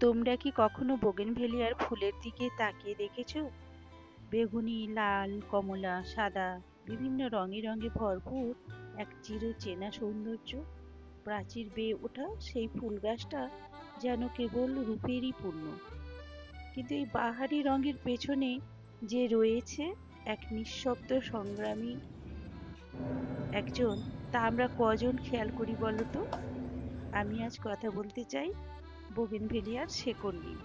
তোমরা কি কখনো বোগেনভেলিয়ার ফুলের দিকে তাকিয়ে দেখেছ? বেগুনি, লাল, কমলা, সাদা, বিভিন্ন রঙে রঙে ভরপুর এক চির চেনা সৌন্দর্য। প্রাচীর বেয়ে ওঠা সেই ফুল গাছটা যেন কেবল রূপেরই পূর্ণ। কিন্তু এই বাহারি রঙের পেছনে যে রয়েছে এক নিঃশব্দ সংগ্রামী একজন, তা আমরা কজন খেয়াল করি বলো তো? আমি আজ কথা বলতে চাই বোগেনভেলিয়ার শেকড় নিয়ে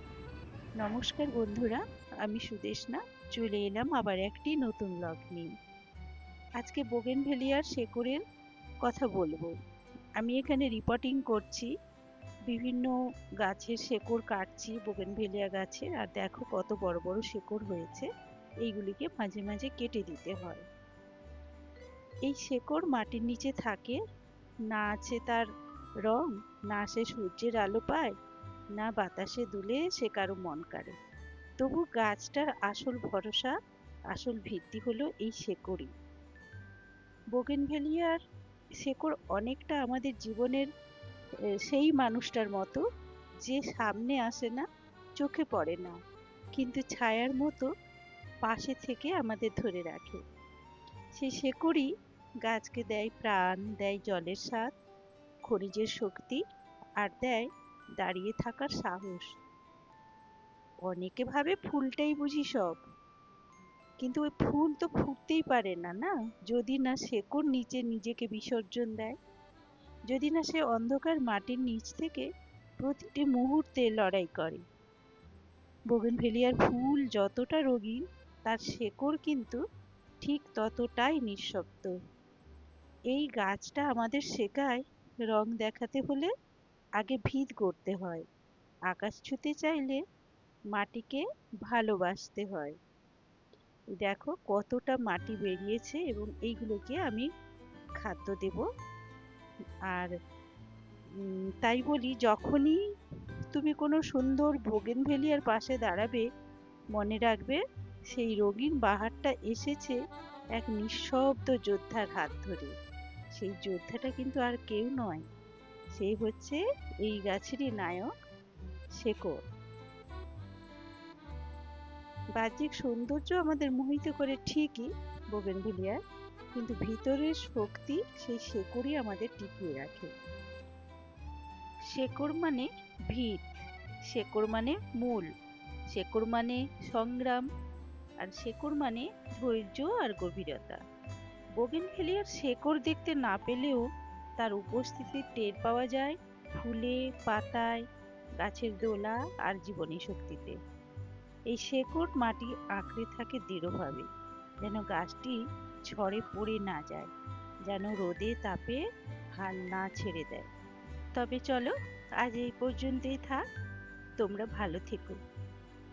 নমস্কার বন্ধুরা, আমি সুদেশনা চলে এলাম আবার একটি নতুন লগ নিয়ে। আজকে বোগেনভেলিয়ার শেকড়ের কথা বলব। আমি এখানে রিপোর্টিং করছি, বিভিন্ন গাছের শেকড় কাটছি বোগেনভেলিয়া গাছের আর দেখো কত বড় বড় শেকড় হয়েছে, এইগুলিকে মাঝে মাঝে কেটে দিতে হয়। এই শেকড় মাটির নিচে থাকে, না আছে তার রং, না সে সূর্যের আলো পায় না বাতাসে দুলে সে কারও মন কাড়ে। তবু গাছটার আসল ভরসা, আসল ভিত্তি হলো এই শেকড়ই। বোগেনভেলিয়ার শেকড় অনেকটা আমাদের জীবনের সেই মানুষটার মতো, যে সামনে আসে না, চোখে পড়ে না, কিন্তু ছায়ার মতো পাশে থেকে আমাদের ধরে রাখে। সেই শেকড়ই গাছকে দেয় প্রাণ, দেয় জলের স্বাদ, খনিজের শক্তি, আর দেয় দাঁড়িয়ে থাকার সাহস। অনেকে ভাবে ফুলটাই বুঝি সব। কিন্তু ওই ফুল তো ফুটতেই পারে না না? যদি না শেকড় নিচে নিজেকে বিসর্জন দেয়? যদি না সে অন্ধকার মাটির নিচ থেকে প্রতিটি মুহূর্তে লড়াই করে? বোগেনভেলিয়ার ফুল যতটা রঙিন, তার শেকড় কিন্তু ঠিক ততটাই নিঃশব্দ। এই গাছটা আমাদের শেখায় রং দেখাতে হলে আগে ভিত করতে হয়। আকাশ ছুতে চাইলে মাটিকে ভালোবাসতে হয়। দেখো কতটা মাটি বেরিয়েছে এবং এইগুলোকে আমি খাদ্য দেব। আর তাই বলি যখনই তুমি কোনো সুন্দর ভোগেনভেলিয়ার পাশে দাঁড়াবে, মনে রাখবে সেই রঙিন বাহারটা এসেছে এক নিঃশব্দ যোদ্ধার হাত ধরে। সেই যোদ্ধাটা কিন্তু আর কেউ নয়। সেই হচ্ছে এই গাছেরই নায়ক শেকড় বাহ্যিক সৌন্দর্য আমাদের মোহিত করে ঠিকই বোগেনভিলিয়ার কিন্তু ভিতরের শক্তি সেই শেকড়ই আমাদের টিকিয়ে রাখে। শেকড় মানে ভিত শেকড় মানে মূল শেকড় মানে সংগ্রাম, আর শেকড় মানে ধৈর্য আর গভীরতা। বোগেনভেলিয়ার শেকড় দেখতে না পেলেও তার উপস্থিতি টের পাওয়া যায় ফুলে, পাতায়, গাছের দোলা আর জীবনী শক্তিতে। এই শেকড় মাটি আঁকড়ে থাকে দৃঢ়ভাবে, যেন গাছটি ঝড়ে পড়ে না যায়, যেন রোদে তাপে হাল না ছেড়ে দেয়। তবে চলো, আজ এই পর্যন্তই থাক। তোমরা ভালো থেকো।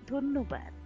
ধন্যবাদ।